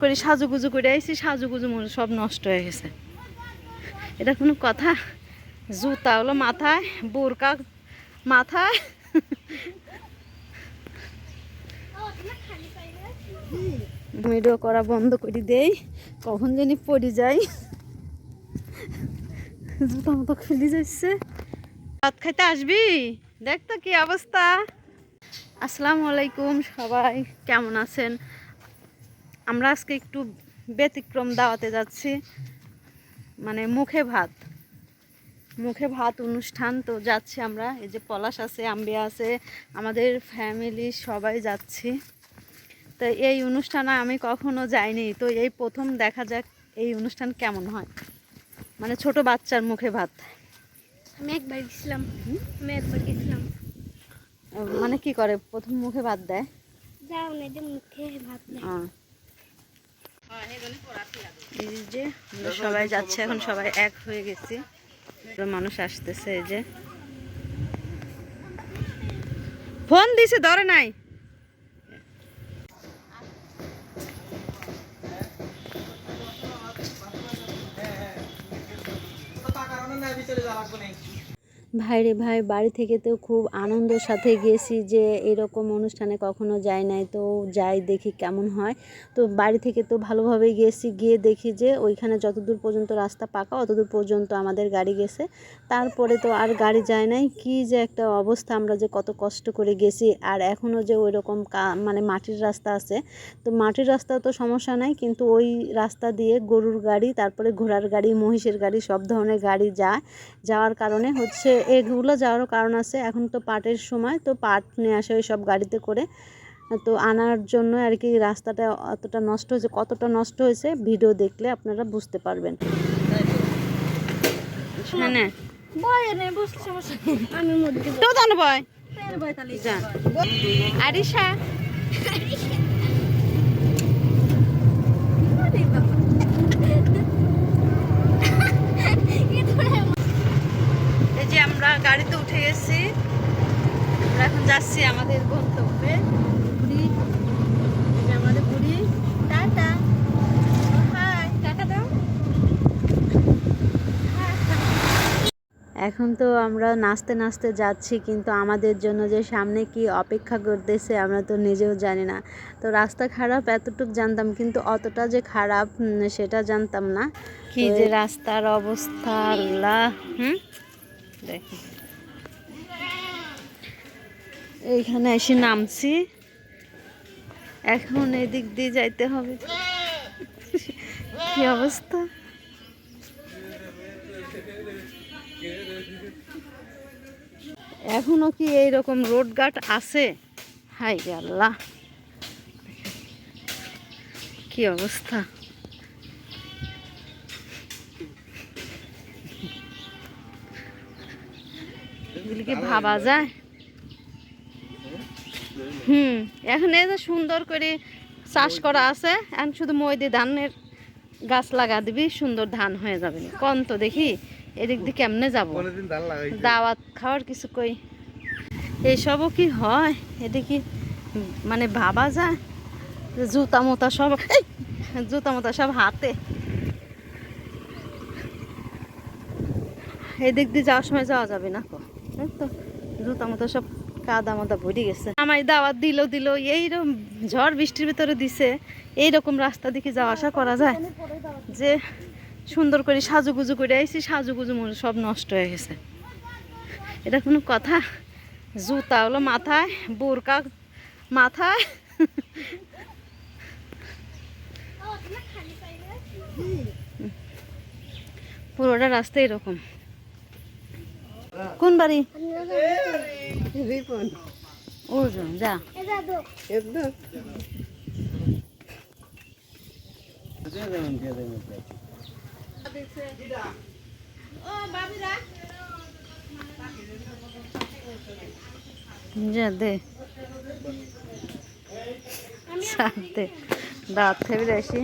করে সাজুগুজু করে আইছি, সাজুগুজু মনে সব নষ্ট হয়ে গেছে। এটা কোনো কথা? জুতা হলো মাথায়, বোরকা মাথায়। ভিডিও করা বন্ধ করে দেই, কখন জানি পড়ে যাই। জুতা মতো খুলে যাচ্ছে। ভাত খাইতে আসবি? দেখ তো কি অবস্থা। আসসালামু আলাইকুম সবাই, কেমন আছেন? আমরা আজকে একটু ব্যতিক্রম দাওয়াতে যাচ্ছি। মানে মুখে ভাত। মুখে ভাত অনুষ্ঠান তো যাচ্ছি আমরা। এই যে পলাশ আছে আম্বিয়া আছে আমাদের ফ্যামিলি সবাই যাচ্ছি। তো এই অনুষ্ঠানে আমি কখনো যাইনি। তো এই প্রথম দেখা যাক এই অনুষ্ঠান কেমন হয়। মানে ছোট বাচ্চার মুখে ভাত। আমি একবার গেছিলাম। আমি একবার গেছিলাম। মানে কি করে? প্রথম মুখে ভাত দেয়? যাও না যে মুখে ভাত আহ। এই যে আমরা সবাই যাচ্ছে, এখন সবাই এক হয়ে গেছি। মানুষ আসতেছে, এই যে। ফোন দিছে, ধরে নাই। ভাইরে ভাই বাড়ি থেকে তো খুব আনন্দের সাথে গেছি যে এরকম অনুষ্ঠানে কখনো যাই নাই, তো যাই দেখি কেমন হয়। তো বাড়ি থেকে তো ভালোভাবেই গেছি গিয়ে দেখি যে ওইখানে যতদূর পর্যন্ত রাস্তা পাকা, অতদূর পর্যন্ত আমাদের গাড়ি গেছে। তারপরে তো আর গাড়ি যায় নাই। কি যে একটা অবস্থা আমরা যে কত কষ্ট করে গেছি। আর এখনও যে ওই রকম মানে মাটির রাস্তা আছে। তো মাটির রাস্তা তো সমস্যা নাই, কিন্তু ওই রাস্তা দিয়ে গরুর গাড়ি, তারপরে ঘোড়ার গাড়ি, মহিষের গাড়ি, সব ধরনের গাড়ি যায়। যাওয়ার কারণে হচ্ছে এগুলো যাওয়ারও কারণ আছে। এখন তো পাটের সময়, তো পাট নিয়ে আসে ওই সব গাড়িতে করে। তো আনার জন্য আর কি রাস্তাটা অতটা নষ্ট হয়েছে, কতটা নষ্ট হয়েছে, ভিডিও দেখলে আপনারা বুঝতে পারবেন। হ্যাঁ। তো জানো বয় বয় বয় তাহলে যা আরিশা এই যে আমরা গাড়িতে উঠে গেছি আমরা এখন যাচ্ছি আমাদের গন্তব্যে বুড়ি এই যে আমাদের বুড়ি টাটা হাই টাকা দাও তো আমরা নাচতে নাচতে যাচ্ছি কিন্তু আমাদের জন্য যে সামনে কি অপেক্ষা করতেছে আমরা তো নিজেও জানি না। তো রাস্তা খারাপ এতটুকু জানতাম কিন্তু অতটা যে খারাপ সেটা জানতাম না। কি যে রাস্তার অবস্থা আল্লাহ হুম? দেখুন এইখানে এসে নামছি। এখন এদিক দিয়ে যাইতে হবে। কি অবস্থা? এখনও কি এইরকম রোড ঘাট আছে? হাই আল্লাহ। কি অবস্থা? এগুলি কি ভাবা যায়? হুম, এখন এই যে সুন্দর করে চাষ করা আছে, এখন শুধু মই দিয়ে ধানের গাছ লাগা দিবি, সুন্দর ধান হয়ে যাবে। কন তো দেখি? এদিক দিয়ে কেমনে যাব? দাওয়াত খাওয়ার কিছু কই? এইসবও কি হয়? এটা কি মানে ভাবা যায়? জুতা মোতা সব জুতা মোতা সব হাতে। এদিক দিয়ে যাওয়ার সময় যাওয়া যাবে না কো? তো জুতা মতো সব কাদা মাদা ভরে গেছে। আমায় দাওয়াত দিল দিল এইরকম ঝড় বৃষ্টির ভিতরে দিছে। এইরকম রাস্তা দিকে যাওয়া আসা করা যায়। যে সুন্দর করে সাজুগুজু করে আইছি সাজুগুজু মনে সব নষ্ট হয়ে গেছে। এটা কোনো কথা? জুতা হলো মাথায় বোরকা মাথায়। পুরোটা রাস্তা এরকম। কোন বাড়ি? ওজন যা। যা সার দাঁত থেকে আসি।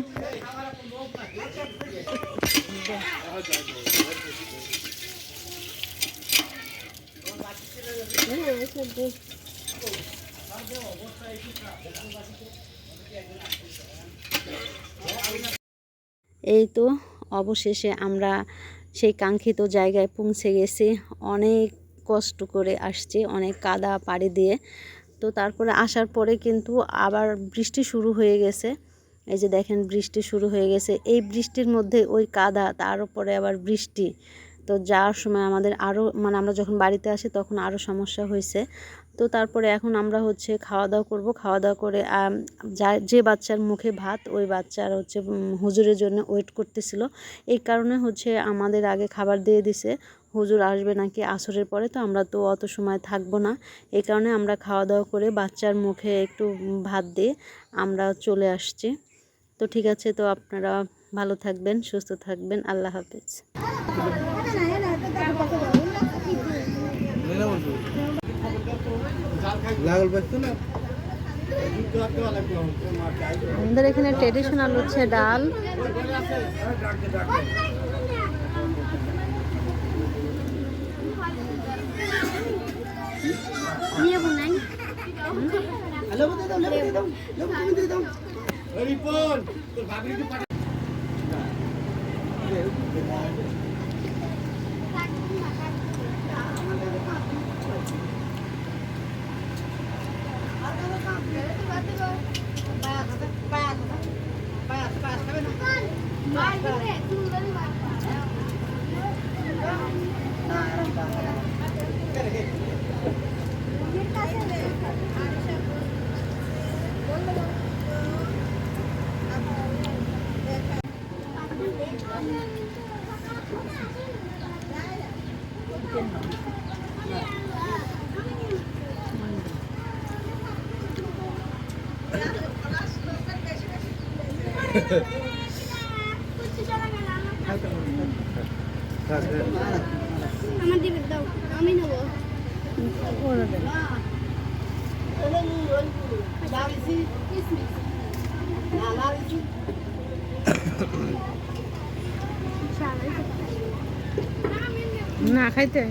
এই তো অবশেষে আমরা সেই কাঙ্ক্ষিত জায়গায় পৌঁছে গেছি। অনেক কষ্ট করে আসছি, অনেক কাদা পাড়ি দিয়ে। তো তারপরে আসার পরে কিন্তু আবার বৃষ্টি শুরু হয়ে গেছে। এই যে দেখেন বৃষ্টি শুরু হয়ে গেছে। এই বৃষ্টির মধ্যে ওই কাদা, তার উপরে আবার বৃষ্টি। তো যাওয়ার সময় আমাদের আরও মানে আমরা যখন বাড়িতে আসি তখন আরও সমস্যা হয়েছে। তো তারপরে এখন আমরা হচ্ছে খাওয়া দাওয়া করব। খাওয়া দাওয়া করে যা বাচ্চার মুখে ভাত, ওই বাচ্চার হচ্ছে হুজুরের জন্য ওয়েট করতেছিল। এই কারণে হচ্ছে আমাদের আগে খাবার দিয়ে দিছে। হুজুর আসবে নাকি আসরের পরে? তো আমরা তো অত সময় থাকব না। এই কারণে আমরা খাওয়া দাওয়া করে বাচ্চার মুখে একটু ভাত দিয়ে আমরা চলে আসছি। তো ঠিক আছে, তো আপনারা ভালো থাকবেন সুস্থ থাকবেন। আল্লাহ হাফেজ। লাগল বাজতো না আমাদের এখানে ট্রেডিশনাল হচ্ছে ডাল। দিয়ে দাও দাও দাও। রিপন তোর ভাবি একটু পাঠা আমার দিবে দাও আমি নেব না খাইতে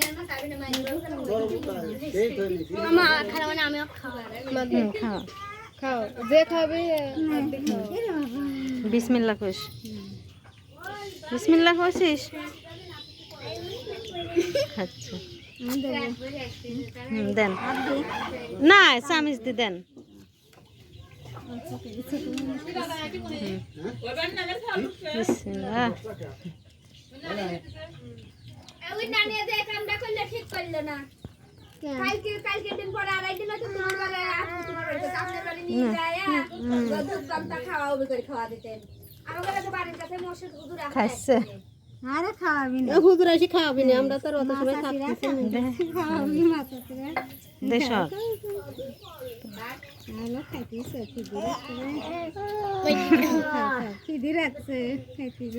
মামা খারাপ মানে আমিও খাব খাওয়া খাও যে খাবে বিসমিল্লা কোষ বিসমিল্লা কোষিস আচ্ছা। দেন। না চামিচ দি দেন। হুম। কালকে কালকে দিন পরে আড়াই দিন তো তোমার বাড়ি আপনি তোমার বাড়িতে সামনের বাড়ি নিয়ে যায় দুধ দামটা খাওয়া হবে করে খাওয়া দিতেন আমাদের কাছে বাড়ির কাছে মসজিদ হুজুর আছে খাইছে। আরে খাওয়াবি না। হুজুর এসে খাওয়াবি না আমরা তো আর অত সময় থাকতেছি খাওয়াবি মাথা থেকে দেশ ভালো খাইতেছে খিদি রাখছে।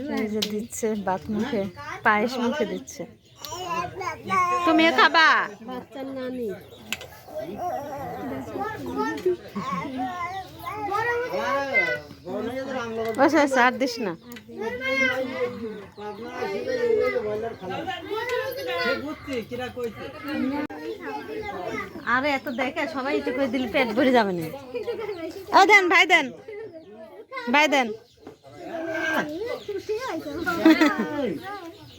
খাইতে দিচ্ছে ভাত মুখে পায়েস মুখে দিচ্ছে। তুমিও খাবা? বাচ্চার নানি আর দিস না। আরে এত দেখে সবাই একটু করে দিলে পেট ভরে যাবে না। ও দেন ভাই দেন। ভাই দেন।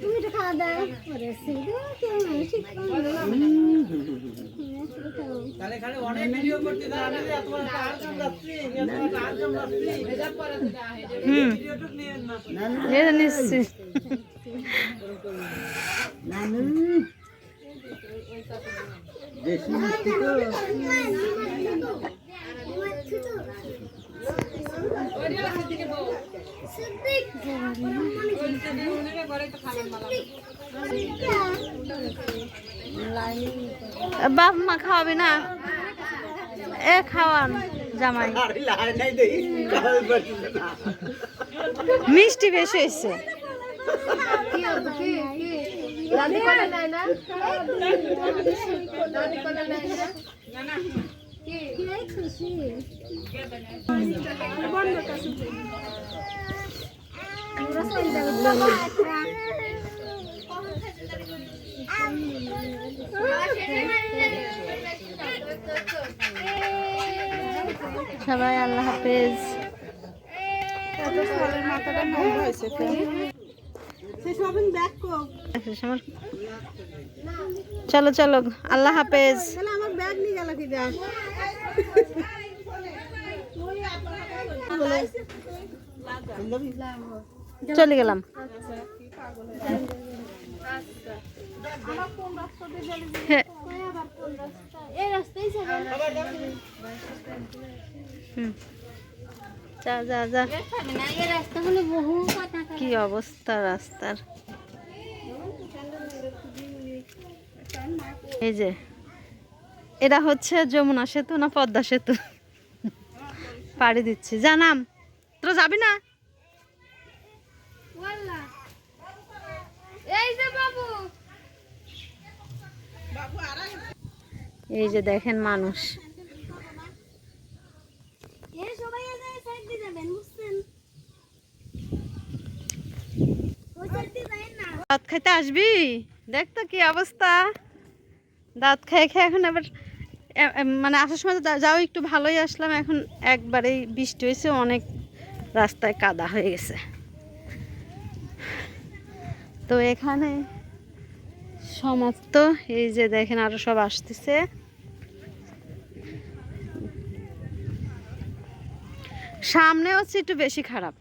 তুমি তো খাওয়া দাও করেছি দেশি মিষ্টি তো। বাপ মা খাওয়াবে না? এ খাওয়ান জামাই। মিষ্টি বেশি হয়েছে। খুশি? সবাই আল্লাহ হাফেজ। চলো চলো আল্লাহ হাফেজ। গেলাম হ্যাঁ, এই রাস্তায় যাবেন যা না এই রাস্তা হলো বহু কি অবস্থা রাস্তার? এই যে এটা হচ্ছে যমুনা সেতু না পদ্মা সেতু? পাড়ি দিচ্ছি। জানাম তোরা যাবি না? এই যে দেখেন মানুষ। দাঁত খাইতে আসবি? দেখ তো কি অবস্থা। দাঁত খেয়ে খেয়ে এখন আবার মানে আসার সময় তো যাও একটু ভালোই আসলাম। এখন একবারেই বৃষ্টি হয়েছে অনেক রাস্তায় কাদা হয়ে গেছে। তো এখানে সমাপ্ত এই যে দেখেন আরও সব আসতেছে। সামনে হচ্ছে একটু বেশি খারাপ।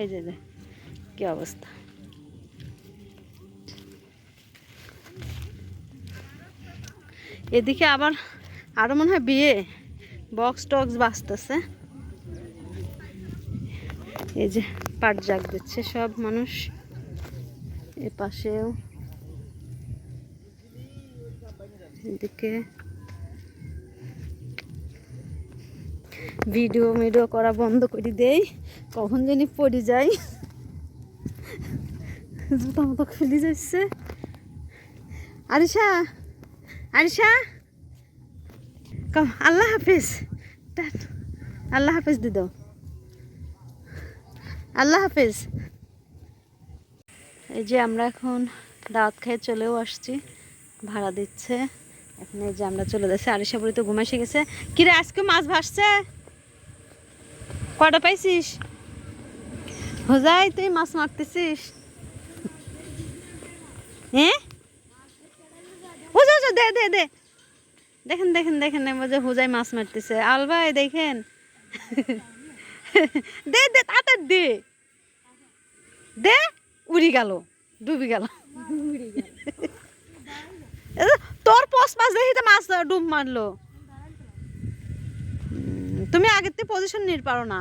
এই যে, কি অবস্থা? এদিকে আবার আরও মনে হয় বিয়ে, বক্স টক্স বাজতেছে। এই যে পাট জাগ দিচ্ছে সব মানুষ। এ পাশেও। এদিকে ভিডিও মিডিও করা বন্ধ করে দেই, কখন জানি পড়ে যাই। জুতা মতো খুলে যাচ্ছে। আরিশা আরিশা। আল্লাহ হাফিজ। আল্লাহ হাফিজ দিদ আল্লাহ হাফিজ। এই যে আমরা এখন দাওয়াত খেয়ে চলেও আসছি, ভাড়া দিচ্ছে। এখন এই যে আমরা চলে যাচ্ছি বুড়ি তো ঘুম এসে গেছে। কিরে আজকে মাছ ভাসছে? কটা পাইছিস? হোজাই, তুই মাছ মারতেছিস? হ্যাঁ দে দে দে। দেখেন দেখেন দেখেন যে হুজাই মাছ মারতেছে। আল ভাই, দেখেন। দে দে তাতে দে। দে। উড়ি গেল, ডুবি গেল। তোর পোস মাছ দেখি তো মাছ ডুব মারলো। তুমি আগের থেকে পজিশন নিতে পারো না।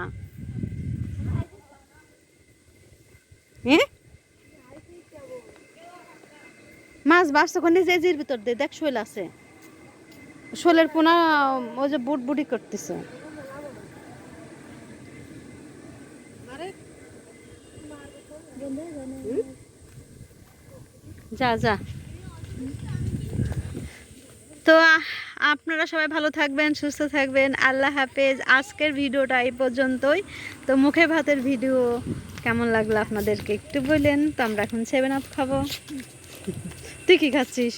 মাছ বাড়ছে ওখানে, যে জির ভিতর দিয়ে, দেখ শৈল আছে। শোলের পোনা, ওই যে বুট বুটি করতেছে। যা যা। তো আপনারা সবাই ভালো থাকবেন, সুস্থ থাকবেন। আল্লাহ হাফেজ। আজকের ভিডিওটা এই পর্যন্তই। তো, মুখে ভাতের ভিডিও কেমন লাগল আপনাদেরকে একটু বললেন তো, আমরা এখন সেভেন আপ খাব। তুই কি খাচ্ছিস?